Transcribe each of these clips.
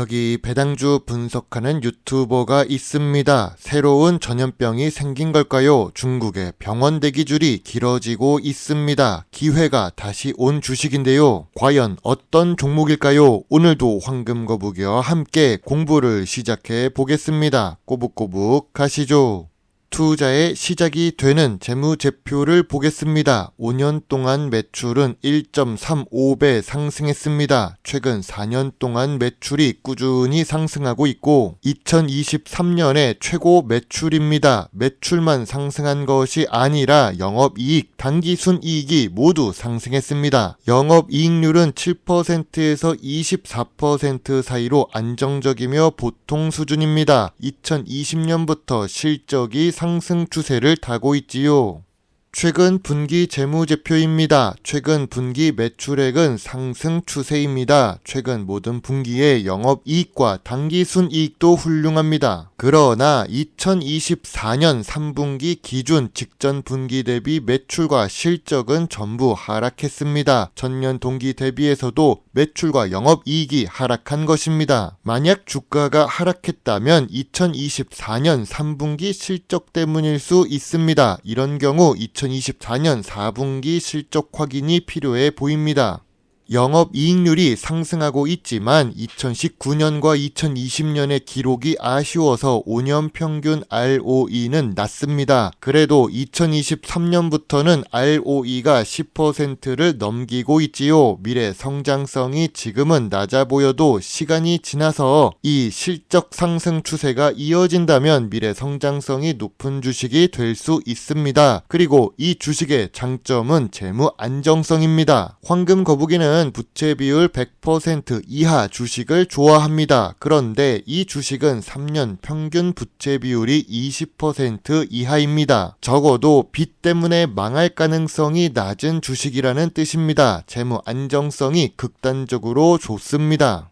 여기 배당주 분석하는 유튜버가 있습니다. 새로운 전염병이 생긴 걸까요? 중국의 병원 대기줄이 길어지고 있습니다. 기회가 다시 온 주식인데요. 과연 어떤 종목일까요? 오늘도 황금거북이와 함께 공부를 시작해 보겠습니다. 꼬북꼬북 가시죠. 투자의 시작이 되는 재무제표를 보겠습니다. 5년 동안 매출은 1.35배 상승했습니다. 최근 4년 동안 매출이 꾸준히 상승하고 있고 2023년에 최고 매출입니다. 매출만 상승한 것이 아니라 영업이익, 단기순이익이 모두 상승했습니다. 영업이익률은 7%에서 24% 사이로 안정적이며 보통 수준입니다. 2020년부터 실적이 상승 추세를 타고 있지요. 최근 분기 재무제표입니다. 최근 분기 매출액은 상승 추세입니다. 최근 모든 분기의 영업이익과 당기순이익도 훌륭합니다. 그러나 2024년 3분기 기준 직전 분기 대비 매출과 실적은 전부 하락했습니다. 전년 동기 대비해서도 매출과 영업이익이 하락한 것입니다. 만약 주가가 하락했다면 2024년 3분기 실적 때문일 수 있습니다. 이런 경우 2024년 4분기 실적 확인이 필요해 보입니다. 영업 이익률이 상승하고 있지만 2019년과 2020년의 기록이 아쉬워서 5년 평균 ROE는 낮습니다. 그래도 2023년부터는 ROE가 10%를 넘기고 있지요. 미래 성장성이 지금은 낮아 보여도 시간이 지나서 이 실적 상승 추세가 이어진다면 미래 성장성이 높은 주식이 될 수 있습니다. 그리고 이 주식의 장점은 재무 안정성입니다. 황금 거북이는 저는 부채 비율 100% 이하 주식을 좋아합니다. 그런데 이 주식은 3년 평균 부채 비율이 20% 이하입니다. 적어도 빚 때문에 망할 가능성이 낮은 주식이라는 뜻입니다. 재무 안정성이 극단적으로 좋습니다.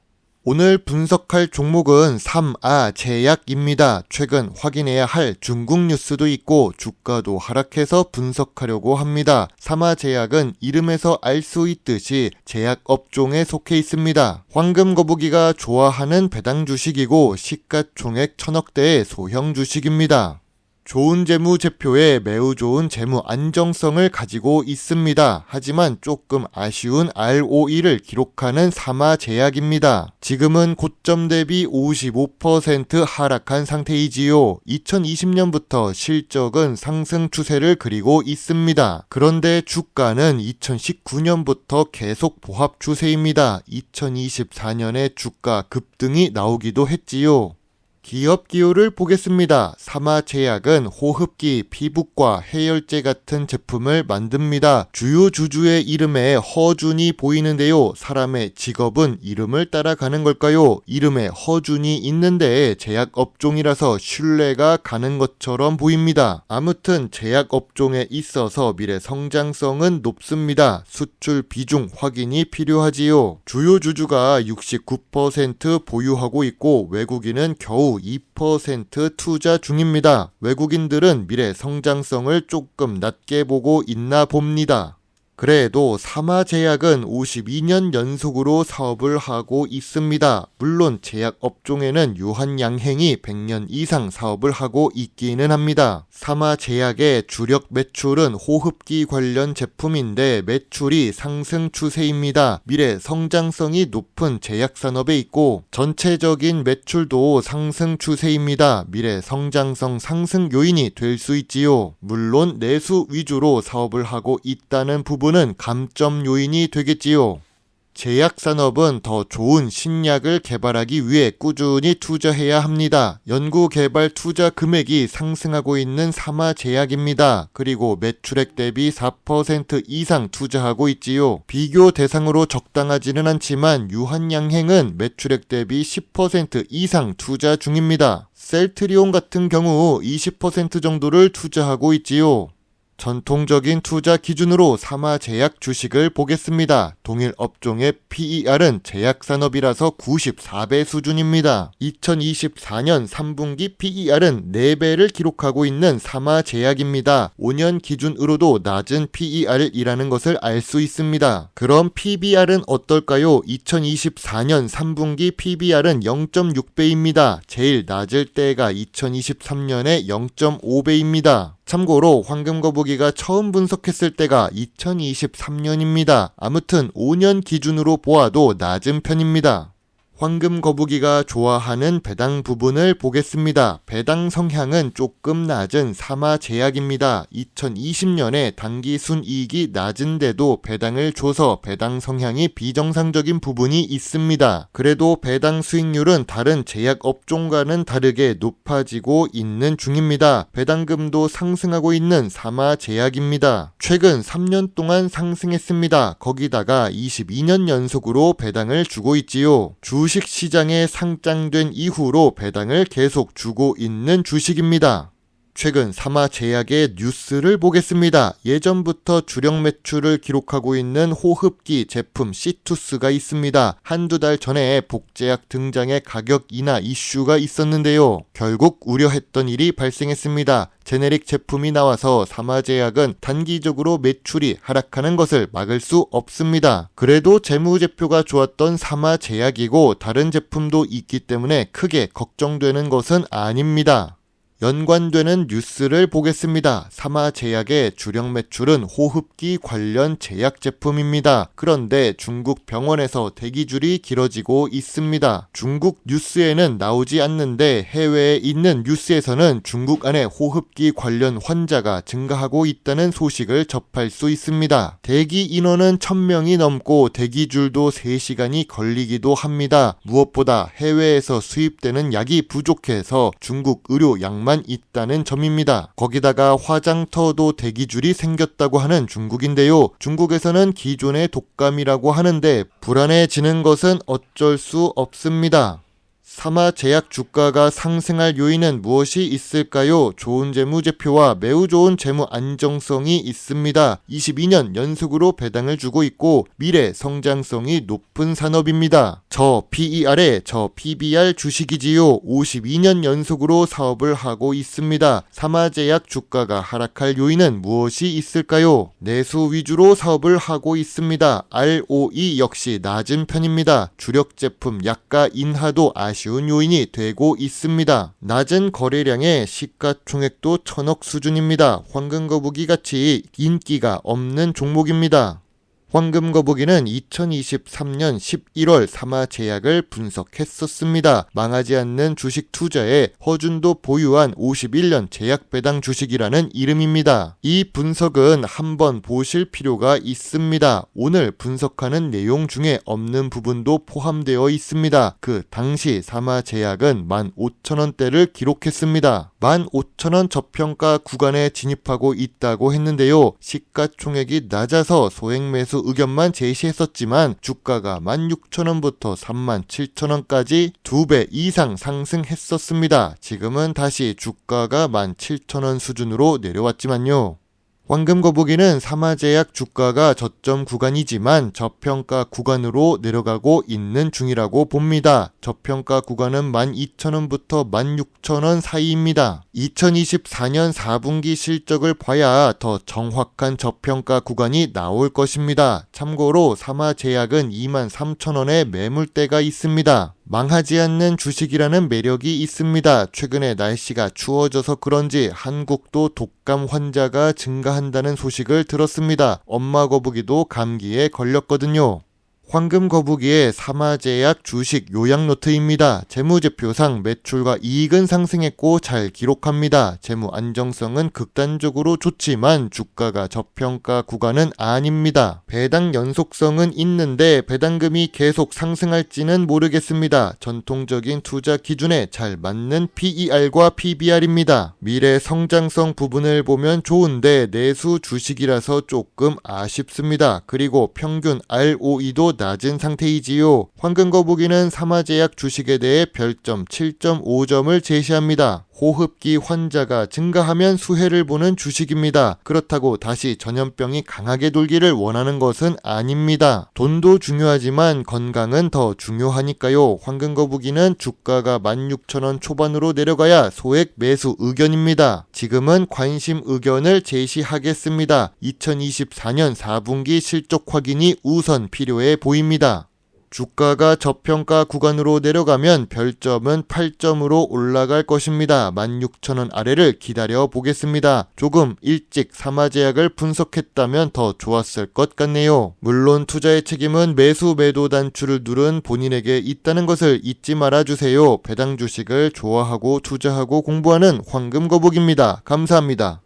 오늘 분석할 종목은 3아 제약입니다. 최근 확인해야 할 중국 뉴스도 있고 주가도 하락해서 분석하려고 합니다. 3아 제약은 이름에서 알 수 있듯이 제약 업종에 속해 있습니다. 황금 거북이가 좋아하는 배당 주식이고 시가총액 천억대의 소형 주식입니다. 좋은 재무 제표에 매우 좋은 재무 안정성을 가지고 있습니다. 하지만 조금 아쉬운 ROE를 기록하는 사마 제약입니다. 지금은 고점 대비 55% 하락한 상태이지요. 2020년부터 실적은 상승 추세를 그리고 있습니다. 그런데 주가는 2019년부터 계속 보합 추세입니다. 2024년에 주가 급등이 나오기도 했지요. 기업 기호를 보겠습니다. 사마제약은 호흡기, 피부과, 해열제 같은 제품을 만듭니다. 주요 주주의 이름에 허준이 보이는데요. 사람의 직업은 이름을 따라가는 걸까요? 이름에 허준이 있는데 제약 업종이라서 신뢰가 가는 것처럼 보입니다. 아무튼 제약 업종에 있어서 미래 성장성은 높습니다. 수출 비중 확인이 필요하지요. 주요 주주가 69% 보유하고 있고 외국인은 겨우 2% 투자 중입니다. 외국인들은 미래 성장성을 조금 낮게 보고 있나 봅니다. 그래도 사마제약은 52년 연속으로 사업을 하고 있습니다. 물론 제약 업종에는 유한양행이 100년 이상 사업을 하고 있기는 합니다. 사마제약의 주력 매출은 호흡기 관련 제품인데 매출이 상승 추세입니다. 미래 성장성이 높은 제약 산업에 있고 전체적인 매출도 상승 추세입니다. 미래 성장성 상승 요인이 될 수 있지요. 물론 내수 위주로 사업을 하고 있다는 부분 부분은 감점 요인이 되겠지요. 제약산업은 더 좋은 신약을 개발하기 위해 꾸준히 투자해야 합니다. 연구개발 투자 금액이 상승하고 있는 사마제약입니다. 그리고 매출액 대비 4% 이상 투자하고 있지요. 비교 대상으로 적당하지는 않지만 유한양행은 매출액 대비 10% 이상 투자 중입니다. 셀트리온 같은 경우 20% 정도를 투자하고 있지요. 전통적인 투자 기준으로 사마제약 주식을 보겠습니다. 동일 업종의 PER은 제약 산업이라서 94배 수준입니다. 2024년 3분기 PER은 4배를 기록하고 있는 사마제약입니다. 5년 기준으로도 낮은 PER이라는 것을 알 수 있습니다. 그럼 PBR은 어떨까요? 2024년 3분기 PBR은 0.6배입니다. 제일 낮을 때가 2023년에 0.5배입니다. 참고로 황금 거북이가 처음 분석했을 때가 2023년입니다. 아무튼 5년 기준으로 보아도 낮은 편입니다. 황금 거북이가 좋아하는 배당 부분을 보겠습니다. 배당 성향은 조금 낮은 사마 제약입니다. 2020년에 단기 순이익이 낮은데도 배당을 줘서 배당 성향이 비정상적인 부분이 있습니다. 그래도 배당 수익률은 다른 제약 업종과는 다르게 높아지고 있는 중입니다. 배당금도 상승하고 있는 사마 제약입니다. 최근 3년 동안 상승했습니다. 거기다가 22년 연속으로 배당을 주고 있지요. 주 주식 시장에 상장된 이후로 배당을 계속 주고 있는 주식입니다. 최근 사마제약의 뉴스를 보겠습니다. 예전부터 주력 매출을 기록하고 있는 호흡기 제품 시투스가 있습니다. 한두 달 전에 복제약 등장의 가격 인하 이슈가 있었는데요. 결국 우려했던 일이 발생했습니다. 제네릭 제품이 나와서 사마제약은 단기적으로 매출이 하락하는 것을 막을 수 없습니다. 그래도 재무제표가 좋았던 사마제약이고 다른 제품도 있기 때문에 크게 걱정되는 것은 아닙니다. 연관되는 뉴스를 보겠습니다. 사마제약의 주력 매출은 호흡기 관련 제약 제품입니다. 그런데 중국 병원에서 대기줄이 길어지고 있습니다. 중국 뉴스에는 나오지 않는데 해외에 있는 뉴스에서는 중국 안에 호흡기 관련 환자가 증가하고 있다는 소식을 접할 수 있습니다. 대기 인원은 1000명이 넘고 대기줄도 3시간이 걸리기도 합니다. 무엇보다 해외에서 수입되는 약이 부족해서 중국 의료 약만 수만 있다는 점입니다. 거기다가 화장터도 대기줄이 생겼다고 하는 중국인데요. 중국에서는 기존의 독감이라고 하는데 불안해지는 것은 어쩔 수 없습니다. 사마 제약 주가가 상승할 요인은 무엇이 있을까요? 좋은 재무제표와 매우 좋은 재무 안정성이 있습니다. 22년 연속으로 배당을 주고 있고 미래 성장성이 높은 산업입니다. 저 PER에 저 PBR 주식이지요. 52년 연속으로 사업을 하고 있습니다. 사마제약 주가가 하락할 요인은 무엇이 있을까요? 내수 위주로 사업을 하고 있습니다. ROE 역시 낮은 편입니다. 주력 제품 약가 인하도 아시 아쉬운 요인이 되고 있습니다. 낮은 거래량에 시가총액도 천억 수준입니다. 황금거북이 같이 인기가 없는 종목입니다. 황금거북이는 2023년 11월 사마제약을 분석했었습니다. 망하지 않는 주식 투자에 허준도 보유한 51년 제약배당 주식이라는 이름입니다. 이 분석은 한번 보실 필요가 있습니다. 오늘 분석하는 내용 중에 없는 부분도 포함되어 있습니다. 그 당시 사마제약은 15,000원대를 기록했습니다. 15,000원 저평가 구간에 진입하고 있다고 했는데요. 시가총액이 낮아서 소액 매수 의견만 제시했었지만 주가가 16,000원부터 37,000원까지 2배 이상 상승했었습니다. 지금은 다시 주가가 17,000원 수준으로 내려왔지만요. 황금 거북이는 사마제약 주가가 저점 구간이지만 저평가 구간으로 내려가고 있는 중이라고 봅니다. 저평가 구간은 12,000원부터 16,000원 사이입니다. 2024년 4분기 실적을 봐야 더 정확한 저평가 구간이 나올 것입니다. 참고로 사마제약은 23,000원의 매물대가 있습니다. 망하지 않는 주식이라는 매력이 있습니다. 최근에 날씨가 추워져서 그런지 한국도 독감 환자가 증가한다는 소식을 들었습니다. 엄마 거북이도 감기에 걸렸거든요. 황금 거북이의 사마제약 주식 요약 노트입니다. 재무제표상 매출과 이익은 상승했고 잘 기록합니다. 재무 안정성은 극단적으로 좋지만 주가가 저평가 구간은 아닙니다. 배당 연속성은 있는데 배당금이 계속 상승할지는 모르겠습니다. 전통적인 투자 기준에 잘 맞는 PER과 PBR입니다. 미래 성장성 부분을 보면 좋은데 내수 주식이라서 조금 아쉽습니다. 그리고 평균 ROE도 낮은 상태이지요. 황금거북이는 사마제약 주식에 대해 별점 7.5점을 제시합니다. 호흡기 환자가 증가하면 수혜를 보는 주식입니다. 그렇다고 다시 전염병이 강하게 돌기를 원하는 것은 아닙니다. 돈도 중요하지만 건강은 더 중요하니까요. 황금거북이는 주가가 16,000원 초반으로 내려가야 소액 매수 의견입니다. 지금은 관심 의견을 제시하겠습니다. 2024년 4분기 실적 확인이 우선 필요해 보입니다. 주가가 저평가 구간으로 내려가면 별점은 8점으로 올라갈 것입니다. 16,000원 아래를 기다려 보겠습니다. 조금 일찍 사마제약을 분석했다면 더 좋았을 것 같네요. 물론 투자의 책임은 매수 매도 단추를 누른 본인에게 있다는 것을 잊지 말아 주세요. 배당 주식을 좋아하고 투자하고 공부하는 황금 거북입니다. 감사합니다.